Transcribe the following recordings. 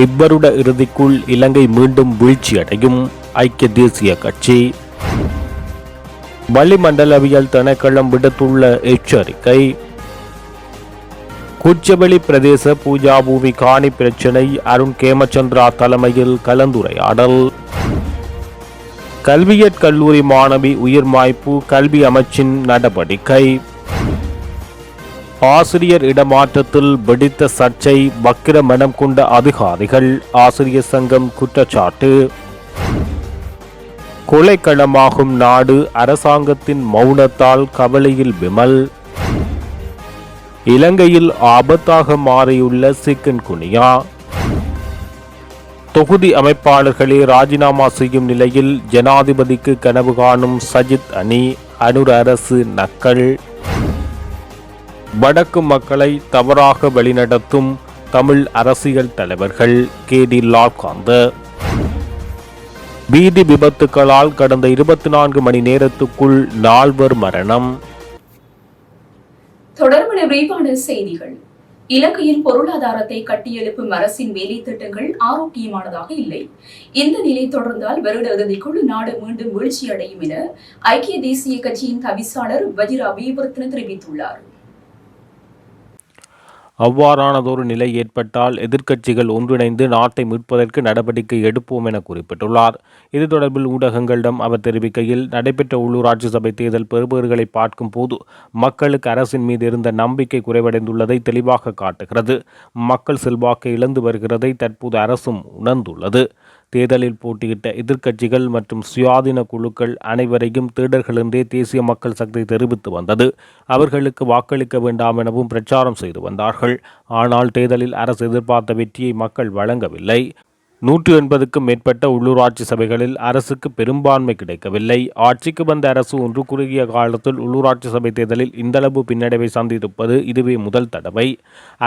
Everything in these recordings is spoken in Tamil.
இவ்வருட இறுதிக்குள் இலங்கை மீண்டும் வீழ்ச்சியடையும். ஐக்கிய தேசிய கட்சி. வளிமண்டலவியல் திணைக்களம் விடுத்துள்ள எச்சரிக்கை. குச்சவெளி பிரதேச பூஜா பூமி காணி பிரச்சினை அருண் கேமச்சந்திரா தலைமையில் கலந்துரையாடல். கல்வியற் கல்லூரி மாணவி உயிர் மாய்ப்பு கல்வி அமைச்சின் நடவடிக்கை. ஆசிரியர் இடமாற்றத்தில் வெடித்த சர்ச்சை வக்கிர மனம் கொண்ட அதிகாரிகள் ஆசிரியர் சங்கம் குற்றச்சாட்டு. கொலைக்களமாகும் நாடு அரசாங்கத்தின் மௌனத்தால் கவலையில் விமல். இலங்கையில் ஆபத்தாக மாறியுள்ள சிக்கன் குனியா. தொகுதி அமைப்பாளர்களே ராஜினாமா செய்யும் நிலையில் ஜனாதிபதிக்கு கனவு காணும் சஜித் அணி அனுர் அரசு நக்கல். வடக்கு மக்களை தவறாக வழிநடத்தும் தமிழ் அரசியல் தலைவர்கள் கே டி லால்காந்த. வீதி விபத்துக்களால் கடந்த இருபத்தி நான்கு மணி நேரத்துக்குள் நால்வர் மரணம். தொடர்புடைய விரிவான செய்திகள். இலங்கையில் பொருளாதாரத்தை கட்டியெழுப்பும் அரசின் வேலை திட்டங்கள் ஆரோக்கியமானதாக இல்லை. இந்த நிலை தொடர்ந்தால் வருட இறுதிக்குள் நாடு மீண்டும் வீழ்ச்சியடையும் என ஐக்கிய தேசிய கட்சியின் தவிசாளர் வஜிரா வீபரத்ன தெரிவித்துள்ளார். அவ்வாறானதொரு நிலை ஏற்பட்டால் எதிர்க்கட்சிகள் ஒன்றிணைந்து நாட்டை மீட்பதற்கு நடவடிக்கை எடுப்போம் என குறிப்பிட்டுள்ளார். இது தொடர்பில் ஊடகங்களிடம் அவர் தெரிவிக்கையில் நடைபெற்ற உள்ளூராட்சி சபை தேர்தல் பெறுபேறுகளை பார்க்கும் போது மக்களுக்கு அரசின் மீது இருந்த நம்பிக்கை குறைவடைந்துள்ளதை தெளிவாக காட்டுகிறது. மக்கள் செல்வாக்கை இழந்து வருகிறதை தற்போது அரசும் உணர்ந்துள்ளது. தேர்தலில் போட்டியிட்ட எதிர்க்கட்சிகள் மற்றும் சுயாதீன குழுக்கள் அனைவரையும் தேடர்களின்றே தேசிய மக்கள் சக்தி தெரிவித்து வந்தது. அவர்களுக்கு வாக்களிக்க வேண்டாம் எனவும் பிரச்சாரம் செய்து வந்தார்கள். ஆனால் தேர்தலில் அரசு எதிர்பார்த்த வெற்றியை மக்கள் வழங்கவில்லை. நூற்று எண்பதுக்கும் மேற்பட்ட உள்ளூராட்சி சபைகளில் அரசுக்கு பெரும்பான்மை கிடைக்கவில்லை. ஆட்சிக்கு வந்த அரசு ஒன்று குறுகிய காலத்தில் உள்ளூராட்சி சபை தேர்தலில் இந்தளவு பின்னடைவை சந்தித்திருப்பது இதுவே முதல் தடவை.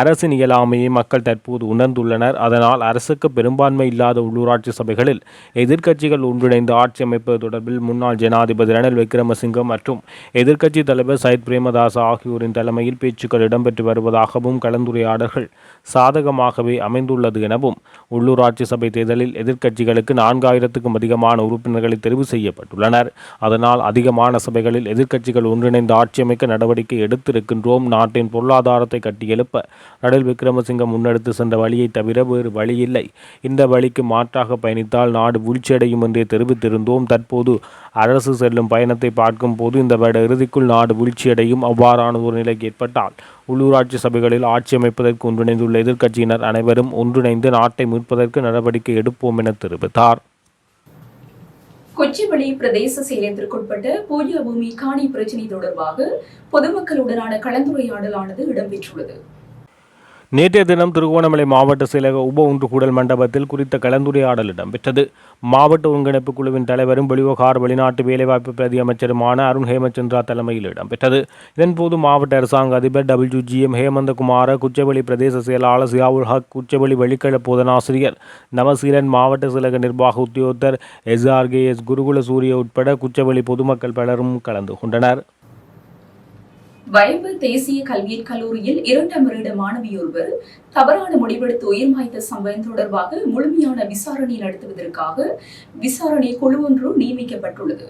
அரசின் இயலாமையை மக்கள் தற்போது உணர்ந்துள்ளனர். அதனால் அரசுக்கு பெரும்பான்மை இல்லாத உள்ளூராட்சி சபைகளில் எதிர்க்கட்சிகள் ஒன்றிணைந்து ஆட்சி அமைப்பது தொடர்பில் முன்னாள் ஜனாதிபதி ரணில் விக்ரமசிங்க மற்றும் எதிர்க்கட்சி தலைவர் சயித் பிரேமதாச ஆகியோரின் தலைமையில் பேச்சுக்கள் இடம்பெற்று வருவதாகவும் கலந்துரையாடல்கள் சாதகமாகவே அமைந்துள்ளது எனவும் உள்ளூராட்சி சபை தேர்தலில் எதிர்க்கட்சிகளுக்கு நான்காயிரத்துக்கும் அதிகமான உறுப்பினர்களை தெரிவு செய்யப்பட்டுள்ளனர். அதனால் அதிகமான சபைகளில் எதிர்க்கட்சிகள் ஒன்றிணைந்து ஆட்சி அமைக்க நடவடிக்கை எடுத்திருக்கின்றோம். நாட்டின் பொருளாதாரத்தை கட்டியெழுப்ப ரணில் விக்ரமசிங்க முன்னெடுத்து சென்ற வழியை தவிர வேறு வழியில்லை. இந்த வழிக்கு மாற்றாக பயணித்தால் நாடு வீழ்ச்சியடையும் என்றே தெரிவித்திருந்தோம். தற்போது அரசு செல்லும் பயணத்தை பார்க்கும் போது இந்த வருட இறுதிக்குள் நாடு வீழ்ச்சியடையும். அவ்வாறான ஒரு நிலை ஏற்பட்டால் உள்ளூராட்சி சபைகளில் ஆட்சி அமைப்பதற்கு ஒன்றிணைந்துள்ள எதிர்க்கட்சியினர் அனைவரும் ஒன்றிணைந்து நாட்டை மீட்பதற்கு நடவடிக்கை எடுப்போம் என தெரிவித்தார். கொச்சிவெளி பிரதேச செயலகத்திற்குட்பட்ட பூஜா பூமி காணி பிரச்சினை தொடர்பாக பொதுமக்களுடனான கலந்துரையாடலானது இடம்பெற்றுள்ளது. நேற்றைய தினம் திருகோணமலை மாவட்ட செயலக உப ஒன்றுகூடல் மண்டபத்தில் குறித்த கலந்துரையாடல் இடம்பெற்றது. மாவட்ட ஒருங்கிணைப்பு குழுவின் தலைவரும் வெளிவகார வெளிநாட்டு வேலைவாய்ப்பு பிரதி அமைச்சருமான அருண் ஹேமச்சந்திரா தலைமையில் இடம்பெற்றது. இதன்போது மாவட்ட அரசாங்க அதிபர் W G M Hemanthakumara Kuchchaveli பிரதேச செயலாளர் சியாவுல் ஹக் குச்சவெளி வெளிக்கல போதனாசிரியர் நவசீலன் மாவட்ட செயலக நிர்வாக உத்தியோகத்தர் எஸ்ஆர்கே எஸ் குருகுல சூரிய உட்பட குச்சவெளி பொதுமக்கள் பலரும் கலந்து கொண்டனர். வயம்பு தேசிய கல்வியின் கல்லூரியில் இரண்டாம் வருட மாணவியொருவர் தவறான முடிவெடுத்து உயிர் மாய்த்த சம்பவம் தொடர்பாக முழுமையான விசாரணை நடத்துவதற்காக விசாரணை குழு ஒன்று நியமிக்கப்பட்டுள்ளது.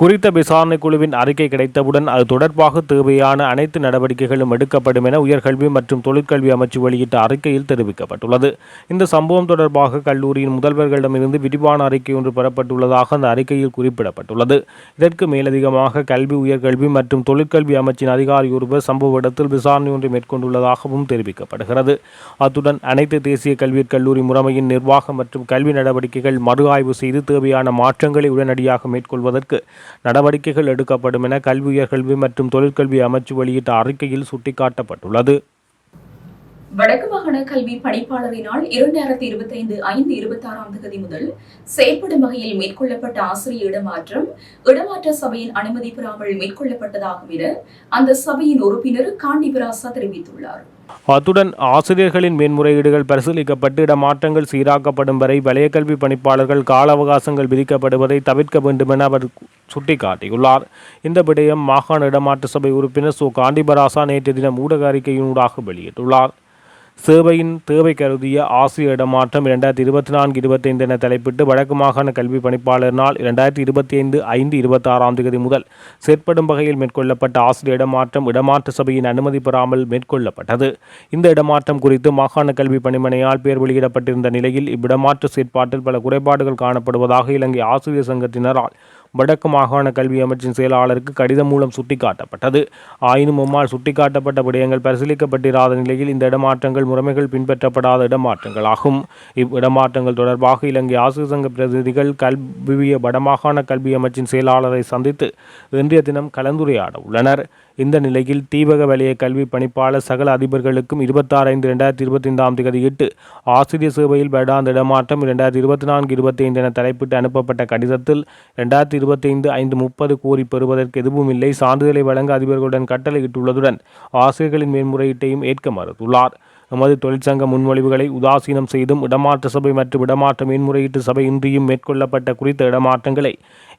குறித்த விசாரணை குழுவின் அறிக்கை கிடைத்தவுடன் அது தொடர்பாக தேவையான அனைத்து நடவடிக்கைகளும் எடுக்கப்படும் என உயர்கல்வி மற்றும் தொழிற்கல்வி அமைச்சு வெளியிட்ட அறிக்கையில் தெரிவிக்கப்பட்டுள்ளது. இந்த சம்பவம் தொடர்பாக கல்லூரியின் முதல்வர்களிடமிருந்து விரிவான அறிக்கை ஒன்று பெறப்பட்டுள்ளதாக அந்த அறிக்கையில் குறிப்பிடப்பட்டுள்ளது. இதற்கு மேலதிகமாக கல்வி உயர்கல்வி மற்றும் தொழிற்கல்வி அமைச்சின் அதிகாரி ஒருவர் சம்பவ இடத்தில் விசாரணை ஒன்றை மேற்கொண்டுள்ளதாகவும் தெரிவிக்கப்படுகிறது. அத்துடன் அனைத்து தேசிய கல்வி கல்லூரி முறைமையின் நிர்வாகம் மற்றும் கல்வி நடவடிக்கைகள் மறு ஆய்வு செய்து தேவையான மாற்றங்களை உடனடியாக மேற்கொள்வதற்கு நடவடிக்கைகள் எடுக்கப்படும் என கல்வி உயர்கல்வி மற்றும் தொழிற்கல்வி அமைச்சு வெளியிட்ட அறிக்கையில் சுட்டிக்காட்டப்பட்டுள்ளது. வடக்கு மாகாண கல்வி பணிப்பாளரினால் இரண்டாயிரத்தி இருபத்தி ஐந்து ஐந்து இருபத்தி ஆறாம் தேதி முதல் செயற்படும் வகையில் மேற்கொள்ளப்பட்ட ஆசிரியர் இடமாற்றம் இடமாற்ற சபையின் அனுமதி பெறாமல் மேற்கொள்ளப்பட்டதாகும் என அந்த சபையின் உறுப்பினர் காண்டி பிராசா தெரிவித்துள்ளார். அத்துடன் ஆசிரியர்களின் மேன்முறையீடுகள் பரிசீலிக்கப்பட்டு இடமாற்றங்கள் சீராக்கப்படும் வரை வலய கல்வி பணிப்பாளர்கள் கால அவகாசங்கள் விதிக்கப்படுவதை தவிர்க்க வேண்டும் என அவர் சுட்டிக்காட்டியுள்ளார். இந்த விடயம் மாகாண இடமாற்ற சபை உறுப்பினர் சு. காண்டிபராசா நேற்று தினம் ஊடக அறிக்கையினூடாக வெளியிட்டுள்ளார். சேவையின் தேவை கருதிய ஆசிரியர் இடமாற்றம் இரண்டாயிரத்தி இருபத்தி நான்கு இருபத்தைந்து என தலைப்பிட்டு வடக்கு மாகாண கல்வி பணிப்பாளர் நாள் இரண்டாயிரத்தி இருபத்தி ஐந்து ஐந்து இருபத்தி ஆறாம் தேதி முதல் செயற்படும் வகையில் மேற்கொள்ளப்பட்ட ஆசிரிய இடமாற்றம் இடமாற்ற சபையின் அனுமதி பெறாமல் மேற்கொள்ளப்பட்டது. இந்த இடமாற்றம் குறித்து மாகாண கல்வி பணிமனையால் பெயர் வெளியிடப்பட்டிருந்த நிலையில் இவ்விடமாற்ற செயற்பாட்டில் பல குறைபாடுகள் காணப்படுவதாக இலங்கை ஆசிரியர் சங்கத்தினரால் வடக்கு மாகாண கல்வி அமைச்சின் செயலாளருக்கு கடிதம் மூலம் சுட்டிக்காட்டப்பட்டது. ஆயினும் அம்மாள் சுட்டிக்காட்டப்பட்ட விடயங்கள் பரிசீலிக்கப்பட்டிராத நிலையில் இந்த இடமாற்றங்கள் முறைமைகள் பின்பற்றப்படாத இடமாற்றங்களாகும். இவ்விடமாற்றங்கள் தொடர்பாக இலங்கை ஆசிரியர் சங்க பிரதிநிதிகள் கல்விய வடமாகாண கல்வி அமைச்சின் செயலாளரை சந்தித்து இன்றைய தினம் கலந்துரையாட உள்ளனர் இந்த நிலையில் தீவக வலய கல்வி பணிப்பாளர் சகல அதிபர்களுக்கும் இருபத்தாறு ஐந்து இரண்டாயிரத்தி இருபத்தி ஐந்தாம் தேதி எட்டு ஆசிரியர் சேவையில் வருடாந்த இடமாற்றம் இரண்டாயிரத்தி இருபத்தி நான்கு இருபத்தி ஐந்து என தலைப்பிட்டு அனுப்பப்பட்ட கடிதத்தில் இரண்டாயிரத்தி இருபத்தி ஐந்து ஐந்து முப்பது கோரி பெறுவதற்கு எதுவும் இல்லை. சான்றிதழை வழங்க அதிபர்களுடன் கட்டளையிட்டுள்ளதுடன் ஆசிரியர்களின் மேன்முறையீட்டையும் ஏற்க மறுத்துள்ளார். எமது தொழிற்சங்க முன்மொழிவுகளை உதாசீனம் செய்தும் இடமாற்ற சபை மற்றும் இடமாற்ற மேன்முறையீட்டு சபை இன்றியும் மேற்கொள்ளப்பட்ட குறித்த இடமாற்றங்களை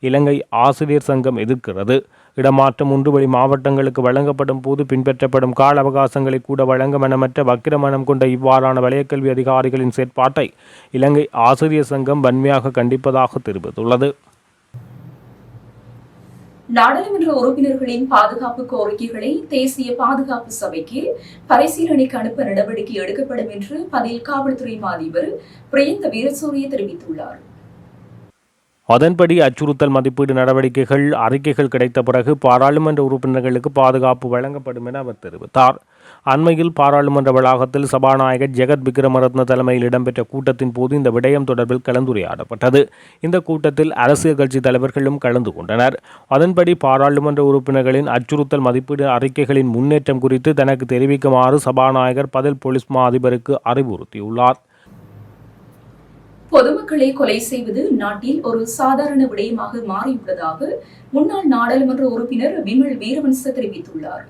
இலங்கை ஆசிரியர் சங்கம் எதிர்க்கிறது. இடமாற்றம் ஒன்று வழி மாவட்டங்களுக்கு வழங்கப்படும் போது பின்பற்றப்படும் கால அவகாசங்களை கூட வழங்க மனமற்ற வக்கிரமனம் கொண்ட இவ்வாறான வலயக்கல்வி அதிகாரிகளின் செயற்பாட்டை இலங்கை ஆசிரியர் சங்கம் வன்மையாக கண்டிப்பதாக தெரிவித்துள்ளது. நாடாளுமன்ற உறுப்பினர்களின் பாதுகாப்பு கோரிக்கைகளை தேசிய பாதுகாப்பு சபைக்கு பரிசீலனைக்கு அனுப்ப நடவடிக்கை எடுக்கப்படும் என்று பதில் காவல்துறை அதிபர் பிரியந்த வீரசூரிய தெரிவித்துள்ளார். அதன்படி அச்சுறுத்தல் மதிப்பீடு நடவடிக்கைகள் அறிக்கைகள் கிடைத்த பிறகு பாராளுமன்ற உறுப்பினர்களுக்கு பாதுகாப்பு வழங்கப்படும் என அவர் தெரிவித்தார். அண்மையில் பாராளுமன்ற வளாகத்தில் சபாநாயகர் ஜெகத் விக்ரமரத்ன தலைமையில் இடம்பெற்ற கூட்டத்தின் போது இந்த விடயம் தொடர்பில் கலந்துரையாடப்பட்டது. இந்த கூட்டத்தில் அரசியல் கட்சி தலைவர்களும் கலந்து கொண்டனர். அதன்படி பாராளுமன்ற உறுப்பினர்களின் அச்சுறுத்தல் மதிப்பீடு அறிக்கைகளின் முன்னேற்றம் குறித்து தனக்கு தெரிவிக்குமாறு சபாநாயகர் பதில் போலீஸ் மா அதிபருக்கு அறிவுறுத்தியுள்ளார். பொதுமக்களை கொலை செய்வது நாட்டில் ஒரு சாதாரண விடயமாக மாறியுள்ளதாக முன்னாள் நாடாளுமன்ற உறுப்பினர் விமல் வீரவன்ச தெரிவித்துள்ளார்.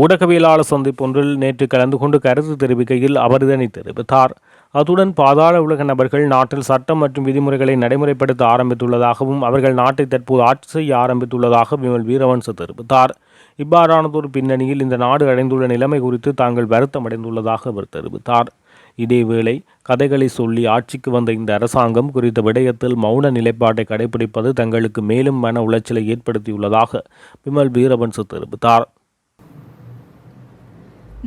ஊடகவியலாளர் சந்திப்பொன்றில் நேற்று கலந்து கொண்டு கருத்து தெரிவிக்கையில் அவர் இதனை தெரிவித்தார். அத்துடன் பாதாள உலக நபர்கள் நாட்டில் சட்டம் மற்றும் விதிமுறைகளை நடைமுறைப்படுத்த ஆரம்பித்துள்ளதாகவும் அவர்கள் நாட்டை தற்போது ஆட்சி செய்ய ஆரம்பித்துள்ளதாக விமல் வீரவன்ச தெரிவித்தார். இவ்வாறானதொரு பின்னணியில் இந்த நாடு அடைந்துள்ள நிலைமை குறித்து தாங்கள் வருத்தமடைந்துள்ளதாக அவர் தெரிவித்தார். இதேவேளை கதைகளை சொல்லி ஆட்சிக்கு வந்த இந்த அரசாங்கம் குறித்த விடயத்தில் மௌன நிலைப்பாட்டை கடைபிடிப்பது தங்களுக்கு மேலும் மன உளைச்சலை ஏற்படுத்தியுள்ளதாக விமல் வீரவன்ச தெரிவித்தார்.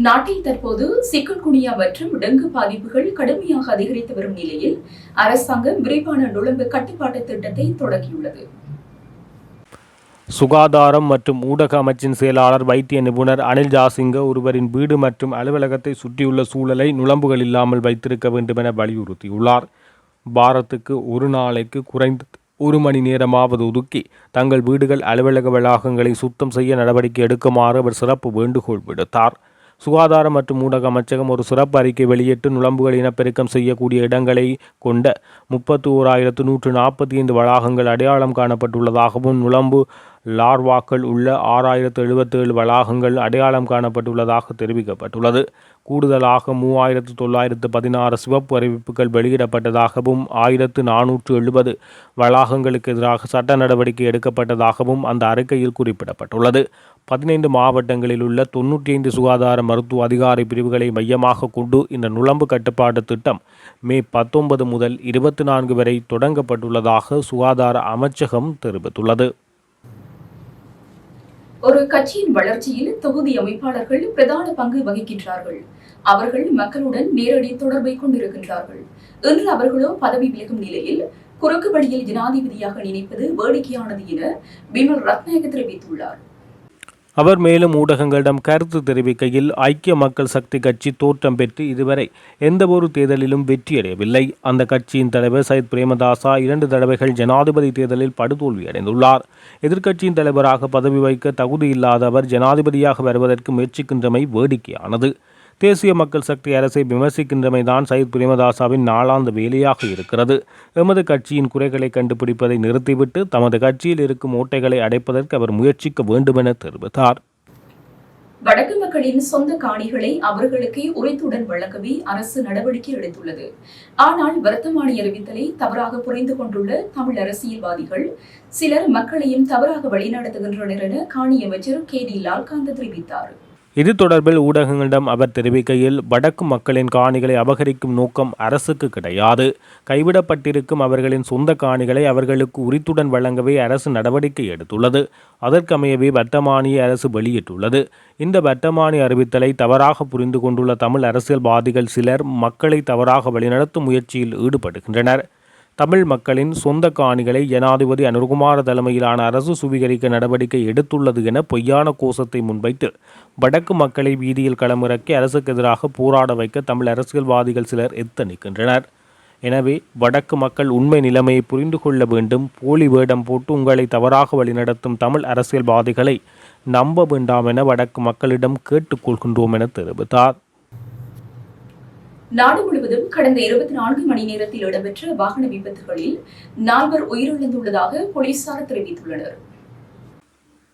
நாட்டில் தற்போது சிக்கன்குனியா மற்றும் டெங்கு பாதிப்புகள் கடுமையாக அதிகரித்து வரும் நிலையில் அரசாங்கம் விரைவான நுழம்பு கட்டுப்பாட்டு திட்டத்தை தொடங்கியுள்ளது சுகாதாரம் மற்றும் ஊடக அமைச்சின் செயலாளர் வைத்திய நிபுணர் அனில் ஜாசிங்க ஒருவரின் வீடு மற்றும் அலுவலகத்தை சுற்றியுள்ள சூழலை நுழம்புகள் இல்லாமல் வைத்திருக்க வேண்டும் என வலியுறுத்தியுள்ளார். பாரத்துக்கு ஒரு நாளைக்கு குறைந்தது ஒரு மணி நேரமாவது ஒதுக்கி தங்கள் வீடுகள் அலுவலக வளாகங்களை சுத்தம் செய்ய நடவடிக்கை எடுக்குமாறு அவர் சிறப்பு வேண்டுகோள் விடுத்தார். சுகாதாரம் மற்றும் ஊடக அமைச்சகம் ஒரு சிறப்பு அறிக்கை வெளியிட்டு நுழம்புகள் இனப்பெருக்கம் செய்யக்கூடிய இடங்களை கொண்ட முப்பத்தி ஓராயிரத்து நூற்று நாற்பத்தி ஐந்து வளாகங்கள் அடையாளம் காணப்பட்டுள்ளதாகவும் நுழம்பு லார்வாக்கள் உள்ள ஆறாயிரத்து எழுபத்தேழு வளாகங்கள் அடையாளம் காணப்பட்டுள்ளதாக தெரிவிக்கப்பட்டுள்ளது. கூடுதலாக மூவாயிரத்து தொள்ளாயிரத்து பதினாறு சிவப்பு அறிவிப்புகள் வெளியிடப்பட்டதாகவும் ஆயிரத்து நானூற்று எழுபது வளாகங்களுக்கு எதிராக சட்ட நடவடிக்கை எடுக்கப்பட்டதாகவும் அந்த அறிக்கையில் குறிப்பிடப்பட்டுள்ளது. பதினைந்து மாவட்டங்களில் உள்ள தொன்னூற்றி ஐந்து சுகாதார மருத்துவ அதிகாரி பிரிவுகளை மையமாக கொண்டு இந்த நுழம்பு கட்டுப்பாட்டு திட்டம் மே பத்தொன்பது முதல் இருபத்தி நான்கு வரை தொடங்கப்பட்டுள்ளதாக சுகாதார அமைச்சகம் தெரிவித்துள்ளது. ஒரு கட்சியின் வளர்ச்சியில் தொகுதி அமைப்பாளர்கள் பிரதான பங்கு வகிக்கின்றார்கள். அவர்கள் மக்களுடன் நேரடி தொடர்பை கொண்டிருக்கின்றார்கள். இன்று அவர்களோ பதவி விலகும் நிலையில் குறுக்கு வழியில் ஜனாதிபதியாக நினைப்பது வேடிக்கையானது என பிமல் ரத்நாயக தெரிவித்துள்ளார். அவர் மேலும் ஊடகங்களிடம் கருத்து தெரிவிக்கையில் ஐக்கிய மக்கள் சக்தி கட்சி தோற்றம் பெற்று இதுவரை எந்தவொரு தேர்தலிலும் வெற்றியடையவில்லை அந்த கட்சியின் தலைவர் சயித் பிரேமதாசா இரண்டு தடவைகள் ஜனாதிபதி தேர்தலில் படுதோல்வியடைந்துள்ளார் எதிர்க்கட்சியின் தலைவராக பதவி வைக்க தகுதியில்லாத அவர் ஜனாதிபதியாக வருவதற்கு முயற்சிக்கின்றமை வேடிக்கையானது. தேசிய மக்கள் சக்தி அரசை விமர்சிக்கின்றமைதான் சயித் பிரேமதாசாவின் நாளாந்த வேலையாக இருக்கிறது. எமது கட்சியின் குறைகளை கண்டுபிடிப்பதை நிறுத்திவிட்டு தமது கட்சியில் இருக்கும் ஓட்டைகளை அடைப்பதற்கு அவர் முயற்சிக்க வேண்டுமென தெரிவித்தார். வடக்கு மக்களின் சொந்த காணிகளை அவர்களுக்கே உரைத்துடன் வழங்கவே அரசு நடவடிக்கை எடுத்துள்ளது. ஆனால் வர்த்தமானி அறிவித்தலை தவறாக புரிந்து கொண்டுள்ள தமிழ் அரசியல்வாதிகள் சிலர் மக்களையும் தவறாக வழிநடத்துகின்றனர் என காணி அமைச்சர் கே டி லால்காந்த தெரிவித்தார். இது தொடர்பில் ஊடகங்களிடம் அவர் தெரிவிக்கையில் வடக்கு மக்களின் காணிகளை அபகரிக்கும் நோக்கம் அரசுக்கு கிடையாது. கைவிடப்பட்டிருக்கும் அவர்களின் சொந்த காணிகளை அவர்களுக்கு உரித்துடன் வழங்கவே அரசு நடவடிக்கை எடுத்துள்ளது. அதற்கமையவே வர்த்தமானியை அரசு வெளியிட்டுள்ளது. இந்த வர்த்தமானி அறிவித்தலை தவறாக புரிந்து கொண்டுள்ள தமிழ் அரசியல்வாதிகள் சிலர் மக்களை தவறாக வழிநடத்தும் முயற்சியில் ஈடுபடுகின்றனர். தமிழ் மக்களின் சொந்த காணிகளை ஜனாதிபதி அனுர்குமார தலைமையிலான அரசு சுவீகரிக்க நடவடிக்கை எடுத்துள்ளது என பொய்யான கோஷத்தை முன்வைத்து வடக்கு மக்களை வீதியில் களமிறக்கி அரசுக்கு எதிராக போராட வைக்க தமிழ் அரசியல்வாதிகள் சிலர் எத்தனிக்கின்றனர் எனவே வடக்கு மக்கள் உண்மை நிலைமையை புரிந்து கொள்ள வேண்டும். போலி வேடம் போட்டு உங்களை தவறாக வழிநடத்தும் தமிழ் அரசியல்வாதிகளை நம்ப வேண்டாம் என வடக்கு மக்களிடம் கேட்டுக்கொள்கின்றோம் என தெரிவித்தார். நாடு முழுவதும் கடந்த இருபத்தி நான்கு மணி நேரத்தில் இடம்பெற்ற வாகன விபத்துகளில் நால்வர் உயிரிழந்துள்ளதாக போலீசார் தெரிவித்துள்ளனர்.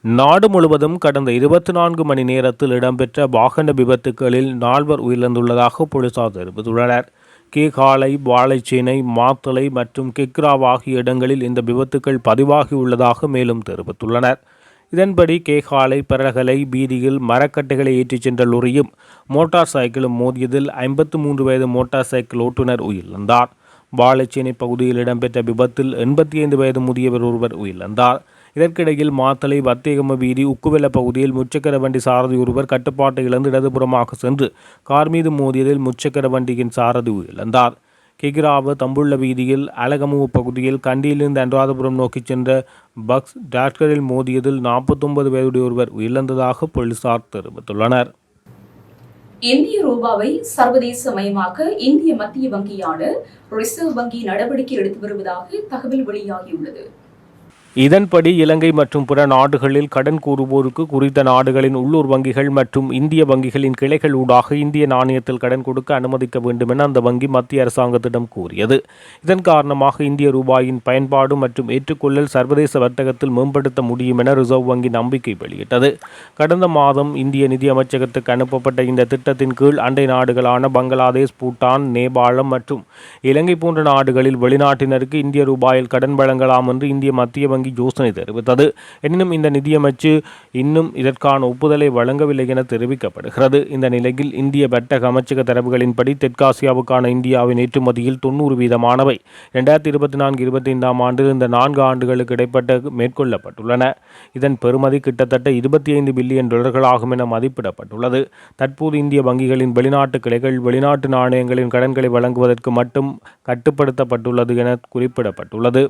நாடு முழுவதும் கடந்த இருபத்தி நான்கு மணி நேரத்தில் இடம்பெற்ற வாகன விபத்துகளில் நால்வர் உயிரிழந்துள்ளதாக போலீசார் தெரிவித்துள்ளனர். கீகாலை வாழைச்சேனை மாத்தலை மற்றும் கிக்ராவ் ஆகிய இடங்களில் இந்த விபத்துக்கள் பதிவாகியுள்ளதாக மேலும் தெரிவித்துள்ளனர். இதன்படி கேகாலை பரகலை பீதியில் மரக்கட்டைகளை ஏற்றிச் சென்ற லொரியும் மோட்டார் சைக்கிளும் மோதியதில் ஐம்பத்து மூன்று வயது மோட்டார் சைக்கிள் ஓட்டுநர் உயிரிழந்தார். வாழைச்சேனை பகுதியில் இடம்பெற்ற விபத்தில் எண்பத்தி ஐந்து வயது முதியவர் ஒருவர் உயிரிழந்தார். இதற்கிடையில் மாத்தளை வத்தேகம வீதி உக்குவெல்ல பகுதியில் முச்சக்கர வண்டி சாரதி ஒருவர் கட்டுப்பாட்டை இழந்து இடதுபுறமாக சென்று கார் மீது மோதியதில் முச்சக்கர வண்டியின் சாரதி உயிரிழந்தார். கிகிராவு தம்புள்ள வீதியில் அலகமுவு பகுதியில் கண்டியிலிருந்து அனுராதபுரம் நோக்கிச் சென்ற பக்ஸ் டாக்டரில் மோதியதில் நாற்பத்தொன்பது வயதுடைய ஒருவர் உயிரிழந்ததாக போலீசார் தெரிவித்துள்ளனர். இந்திய ரூபாவை சர்வதேச மயமாக்க இந்திய மத்திய வங்கியான ரிசர்வ் வங்கி நடவடிக்கை எடுத்து வருவதாக தகவல் வெளியாகியுள்ளது. இதன்படி இலங்கை மற்றும் பிற நாடுகளில் கடன் கூறுவோருக்கு குறித்த நாடுகளின் உள்ளூர் வங்கிகள் மற்றும் இந்திய வங்கிகளின் கிளைகள் ஊடாக இந்திய நாணயத்தில் கடன் கொடுக்க அனுமதிக்க வேண்டும் என அந்த வங்கி மத்திய அரசாங்கத்திடம் கூறியது. இதன் காரணமாக இந்திய ரூபாயின் பயன்பாடு மற்றும் ஏற்றுக்கொள்ளல் சர்வதேச வர்த்தகத்தில் மேம்படுத்த முடியும் என ரிசர்வ் வங்கி நம்பிக்கை வெளியிட்டது. கடந்த மாதம் இந்திய நிதியமைச்சகத்துக்கு அனுப்பப்பட்ட இந்த திட்டத்தின் கீழ் அண்டை நாடுகளான பங்களாதேஷ் பூட்டான் நேபாளம் மற்றும் இலங்கை போன்ற நாடுகளில் வெளிநாட்டினருக்கு இந்திய ரூபாயில் கடன் வழங்கலாம் என்று இந்திய மத்திய வங்கி யோசனை தெரிவித்தது. எனினும் இந்த நிதியமைச்சு இன்னும் இதற்கான ஒப்புதலை வழங்கவில்லை என தெரிவிக்கப்படுகிறது. இந்த நிலையில் இந்திய வர்த்தக அமைச்சக தரவுகளின்படி தெற்காசியாவுக்கான இந்தியாவின் ஏற்றுமதியில் தொண்ணூறு வீதமானவை இரண்டாயிரத்தி இருபத்தி நான்கு இருபத்தி ஐந்தாம் ஆண்டு இந்த நான்கு ஆண்டுகளுக்கு இடைப்பட்ட மேற்கொள்ளப்பட்டுள்ளன. இதன் பெறுமதி கிட்டத்தட்ட இருபத்தி ஐந்து பில்லியன் டாலர்களாகும் என மதிப்பிடப்பட்டுள்ளது. தற்போது இந்திய வங்கிகளின் வெளிநாட்டு கிளைகள் வெளிநாட்டு நாணயங்களின் கடன்களை வழங்குவதற்கு மட்டும் கட்டுப்படுத்தப்பட்டுள்ளது என குறிப்பிடப்பட்டுள்ளது.